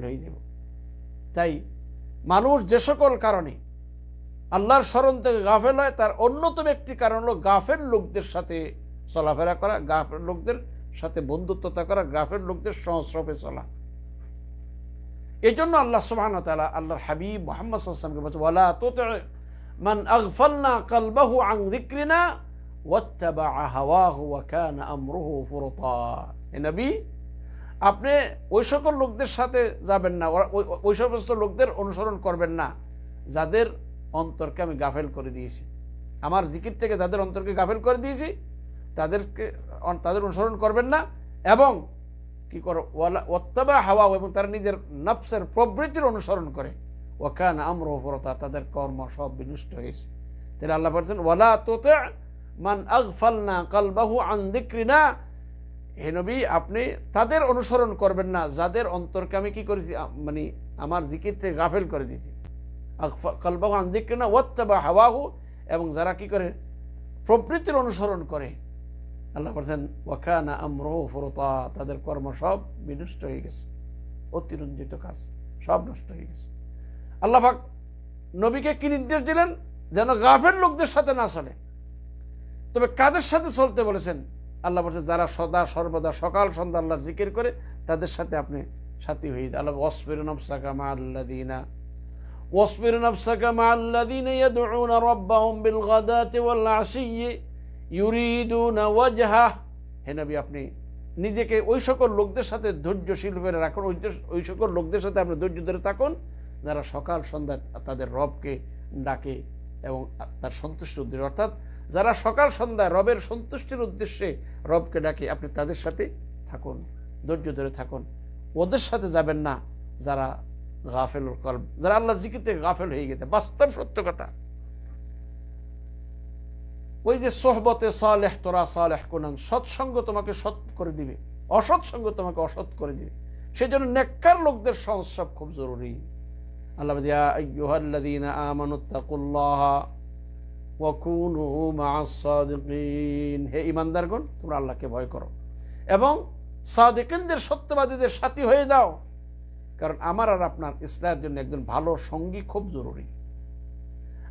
হয়ে যাব তাই মানুষ যে সকল কারণে আল্লাহর স্মরণ থেকে গাফেল হয়, তার অন্যতম একটি কারণ হলো গাফের লোকদের সাথে চলাফেরা করা গাফের লোকদের সাথে বন্ধুত্বতা করা গাফের লোকদের সংস্রবে চলা। এই জন্য আল্লাহ সুবহান তাআলা আল্লাহর হাবিব মোহাম্মদ সাল্লামকে বলছে, ওয়ালা তুতি মান আগফালনা কলবাহু আন যিকরিনা ওয়াত্তাবা হাওয়াহু ওয়া ফুরতা। হে নবী আপনি ওই সকল লোকদের সাথে যাবেন না ওই- সমস্ত লোকদের অনুসরণ করবেন না। যাদের অন্তরকে আমি গাফেল করে দিয়েছি। আমার জিকির থেকে যাদের অন্তরকে গাফেল করে দিয়েছি, তাদেরকে তাদের অনুসরণ করবেন না এবং কি করো, ওয়ালা হাওয়া এবং তারা নিজের নফসের প্রবৃত্তির অনুসরণ করে। ওখান আমর ওপরতা তাদের কর্ম সব বিনষ্ট হয়েছে। তাহলে আল্লাহ বলছেন, ওয়ালা তোতে মান আগফালনা কালবাহু আন দিক্রিনা হে নবী, আপনি তাদের অনুসরণ করবেন না। যাদের অন্তরকে আমি কি করেছি? মানে আমার জিকির থেকে গাফেল করে দিয়েছি। কালবাহু আন দিক্রিনা ওয়াত্তাবা হাওয়াহু, এবং যারা কি করে? প্রবৃত্তির অনুসরণ করে। আল্লাহ বলছেন ওয়াখানা আমরহ ফরতা তাদের কর্ম সব বিনষ্ট হয়ে গেছে। অতিরঞ্জিত কাজ, সব নষ্ট হয়ে গেছে। আল্লাহ নবীকে কি নির্দেশ দিলেন? যেন গাফের লোকদের সাথে না চলে। তবে কাদের সাথে চলতে বলেছেন? আল্লাহ বলছে যারা সদা সর্বদা সকাল সন্ধ্যা আল্লাহর জিকির করে তাদের সাথে আপনি সাথী হয়ে যান। আল্লাহ ওয়াসবির নফসাকা মা আল্লাদিনা واصبر نفسك مع الذين يدعون ربهم بالغداة والعشي يريدون وجهه হে নবী আপনি নিজেকে ওই সকল লোকদের সাথে ধৈর্যশীল করে রাখুন ওই দেশ- ওই সকল লোকদের সাথে আপনি ধৈর্য ধরে থাকুন যারা সকাল সন্ধ্যা তাদের রবকে ডাকে এবং তার সন্তুষ্টির উদ্দেশ্যে অর্থাৎ যারা সকাল সন্ধ্যায় রবের সন্তুষ্টির উদ্দেশ্যে রবকে ডাকে, আপনি তাদের সাথে থাকুন, ধৈর্য ধরে থাকুন। ওদের সাথে যাবেন না যারা গাফেল কলব, যারা আল্লাহর থেকে গাফেল হয়ে গেছে। বাস্তব সত্য কথা। ওই যে সোহবতে সালেহ, তোরা সালেহ কোনান, সৎসঙ্গ তোমাকে সৎ করে দিবে। অসৎসঙ্গ তোমাকে অসৎ করে দিবে। সেজন্য নেককার লোকদের সংস্রব খুব জরুরি। আল্লাহ ওয়া কুনু মা'আস সাদিকিন। হে ঈমানদারগণ, তোমরা আল্লাহকে ভয় করো। এবং সাদিকিনদের, সত্যবাদীদের সাথী হয়ে যাও। কারণ আমার আর আপনার ইসলামের জন্য একজন ভালো সঙ্গী খুব জরুরি।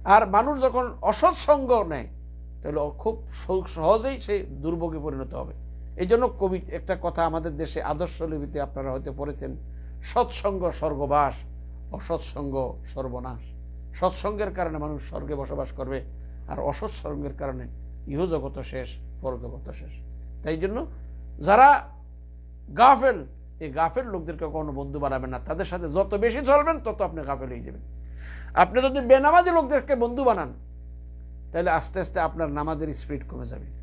আর মানুষ যখন অসৎ সঙ্গ নেয়, তাহলে খুব সহজেই সে দুর্ভোগে পরিণত হবে। এই জন্য কবি একটা কথা আমাদের দেশে আদর্শ লিপিতে আপনারা হয়তো পড়েছেন সৎসঙ্গ স্বর্গবাস অসৎসঙ্গ সর্বনাশ। সৎসঙ্গের কারণে মানুষ স্বর্গে বসবাস করবে। আর অসৎসঙ্গের কারণে ইহজগত শেষ পরজগত শেষ। তাই জন্য যারা গাফেল, এই গাফেল লোকদেরকে কখনো বন্ধু বানাবেন না। তাদের সাথে যত বেশি চলবেন, তত আপনি গাফেল হয়ে যাবেন। আপনি যদি বেনামাজি লোকদেরকে বন্ধু বানান, তাহলে আস্তে আস্তে আপনার নামাজের স্পিড কমে যাবে।